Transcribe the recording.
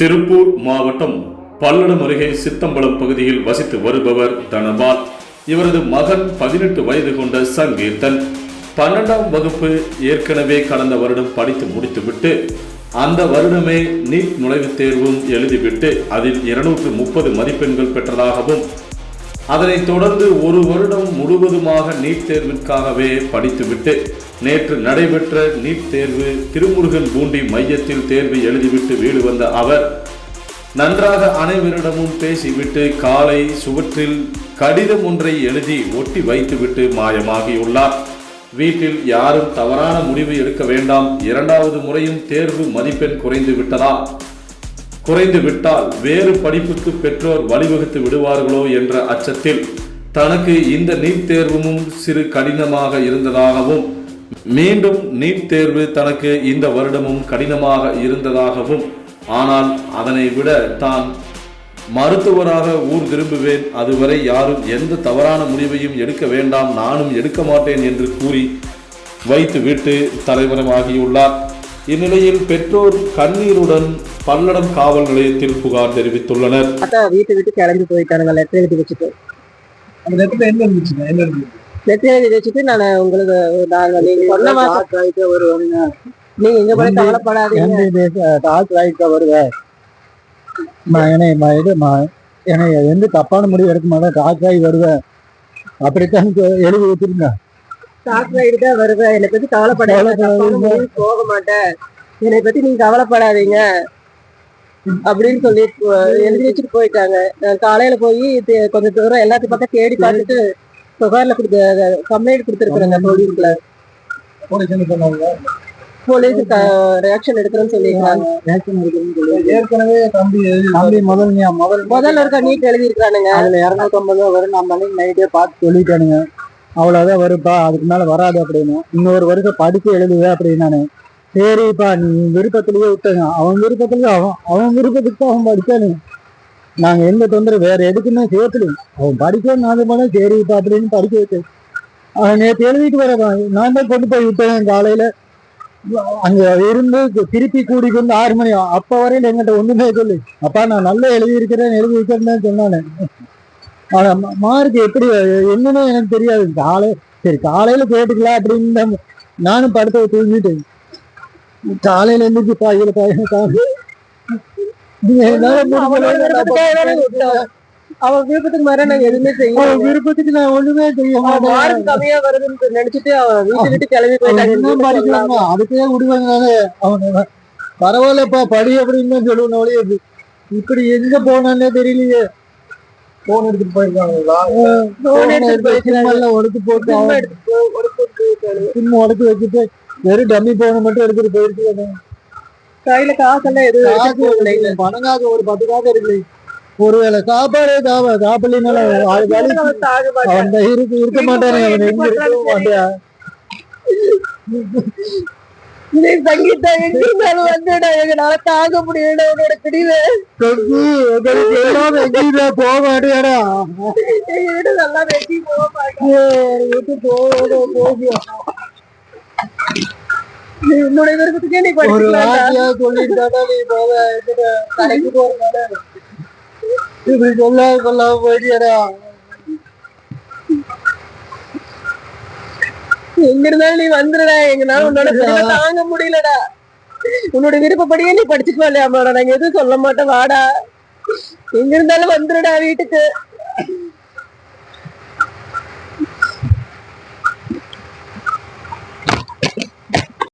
திருப்பூர் மாவட்டம் பல்லடம் அருகே சித்தம்பலம் பகுதியில் வசித்து வருபவர் தனபாத். இவரது மகன் பதினெட்டு வயது கொண்ட சங்கீர்த்தன். பன்னெண்டாம் வகுப்பு ஏற்கனவே கடந்த வருடம் படித்து முடித்துவிட்டு அந்த வருடமே நீட் நுழைவுத் தேர்வும் எழுதிவிட்டு அதில் இருநூற்று முப்பது மதிப்பெண்கள் பெற்றதாகவும் அதனைத் தொடர்ந்து ஒரு வருடம் முழுவதுமாக நீட் தேர்விற்காகவே படித்துவிட்டு நேற்று நடைபெற்ற நீட் தேர்வு திருமுருகன் பூண்டி மையத்தில் தேர்வு எழுதிவிட்டு வீடு வந்த அவர் நன்றாக அனைவரிடமும் பேசிவிட்டு காலை சுவற்றில் கடிதம் ஒன்றை எழுதி ஒட்டி வைத்துவிட்டு மாயமாகியுள்ளார். வீட்டில் யாரும் தவறான முடிவு எடுக்க வேண்டாம். இரண்டாவது முறையும் தேர்வு மதிப்பெண் குறைந்து விட்டதா? குறைந்து விட்டால் வேறு படிப்புக்கு பெற்றோர் வழிவகுத்து விடுவார்களோ என்ற அச்சத்தில் தனக்கு இந்த நீட் தேர்வும் சிறு கடினமாக இருந்ததாகவும் மீண்டும் நீட் தேர்வு தனக்கு இந்த வருடமும் கடினமாக இருந்ததாகவும் ஆனால் அதனை விட தான் மருத்துவராக ஊர் திரும்புவேன். அதுவரை யாரும் எந்த தவறான முடிவையும் எடுக்க வேண்டாம். நானும் எடுக்க மாட்டேன் என்று கூறி வைத்து விட்டு தலைவரமாகியுள்ளார். இந்நிலையில் பெற்றோர் கண்ணீருடன் பல்லடம் காவல் நிலையத்தில் புகார் தெரிவித்துள்ளனர். பார்த்தா வீட்டை விட்டு கிளம்பி போயிட்டானுங்க லெட்டர் எழுதி வச்சுட்டு. அந்த இடத்துல என்ன இருந்துச்சுங்க என்ன இருந்துச்சு லெட்டர் எழுதி வச்சுட்டு நான் உங்களுக்கு நாங்க நீங்க சொன்ன மாசம் வருவாங்க. நீங்க இங்க போய் கவலைப்படாதீங்க. டாக்டர் ஆகிட்டா வருவேன் என்னை ம- இது என்னை எந்த தப்பான முடிவு எடுக்க மாட்டேன். டாக்டர் ஆகி வருவேன் அப்படித்தான் எழுதி ஆகிட்டு தான் வருவேன் என்னை பத்தி முடிவுக்கு போக மாட்டேன். என்னை பத்தி நீங்க கவலைப்படாதீங்க. அப்படின்னு சொல்லி எழுதி வச்சுட்டு போயிட்டாங்க. நான் காலையில போய் கொஞ்சம் தூரம் எல்லாத்தையும் பார்த்தா தேடி பார்த்துட்டு புகார்ல கொடுத்த கம்ப்ளைண்ட் கொடுத்துருக்குறேங்க போலீஸ்ல போலீஸ் ரியாக்ஷன் எடுக்கிறேன்னு சொல்லியிருக்காங்க. ஏற்கனவே தம்பி தம்பி முதல் முதல் முதல்ல இருக்க நீட் எழுதியிருக்கானுங்க அதுல இரநூத்தம்பது ரூபா வரும் நம்ம நைட்டே பார்த்து சொல்லிட்டானுங்க. அவ்வளவுதான் வருப்பா அதுக்கு மேல வராது அப்படின்னு. இன்னொரு வருஷம் படிச்சு எழுதுவே அப்படின்னானு சரிப்பா நீ விருப்பத்திலேயே விட்டுங்க அவன் விருப்பத்திலேயே அவன் அவன் விருப்பத்துக்கு அவன் படிச்சாலும் நாங்க எந்த தொந்தரவு வேற எதுக்குமே சேர்த்துலையும் அவன் படிக்கணும் நான் போனா சரிப்பா அப்படின்னு படிக்க வச்சேன் அவன் நேற்று எழுதிட்டு வர நான் தான் கொண்டு போய் விட்டேன் காலையில. அங்க இருந்து திருப்பி கூட்டிட்டு வந்து ஆறு மணி அப்ப வரையில எங்கிட்ட ஒண்ணுமே சொல்லு. அப்பா நான் நல்லா எழுதி இருக்கிறேன் எழுதி வைக்கிறேன்னு சொன்னானே. ஆனா மார்க் எப்படி என்னன்னு எனக்கு தெரியாது. காலை சரி காலையில கேட்டுக்கலாம் அப்படின்னு நானும் படத்தை தூங்கிட்டேன். காலையில எழுந்திரிச்சு பாயில அவன் விருப்பத்துக்கு மாதிரி நாங்க எதுவுமே செய்யல விருப்பத்துக்கு நான் ஒண்ணுமே செய்ய மாட்டேன். கம்மியா வருதுன்னு நினைச்சிட்டு அவன் வீட்டு விட்டு கிளம்பி போயிட்டாங்க அதுக்கே விடுவாங்க அவன் பரவாயில்லப்பா படி அப்படின்னு தான் சொல்லுவேன் இப்படி எங்க போனானே தெரியலையே. போன் எடுத்துட்டு போயிருக்காங்களா போயிருக்காங்க. உடச்சு போட்டு. சிம் உடச்சு வச்சுட்டு வெறும் டம்மி போனை மட்டும் எடுத்துட்டு போயிருக்கு கையில காசெல்லாம் எதுவும் போகல. காசு ஒரு பத்து காசு இருக்கு. ஒருவேளை சாப்பாடு சாப்ப சாப்பிடலாம் அவன் இருக்கு இருக்க மாட்டானே அவன் எங்க இருக்கவும் மாட்டான் நீ சங்கீதா எங்க இருந்தாலும் வந்துடா எங்களால தாங்க முடியல உன்னோட பிடிவு. எங்கேயுமே போக மாட்டியாடா? எங்க வீடு நல்லா வெட்டி போக மாட்டேன் விட்டு போக. உன்னுடைய விருப்பத்துக்கே நீ ஒரு வார்த்தையா நீ கடைக்கு போறதால இப்படி சொல்ல சொல்லாம போயிட்டியாடா. எங்க இருந்தாலும் நீ வந்துடுடா எங்கனால உன்னோட தாங்க முடியலடா. உன்னோட விருப்பப்படியே நீ படிச்சுட்டு வரலையாமாடா நாங்க எதுவும் சொல்ல மாட்டோம். வாடா. எங்க இருந்தாலும் வந்துடுடா வீட்டுக்கு.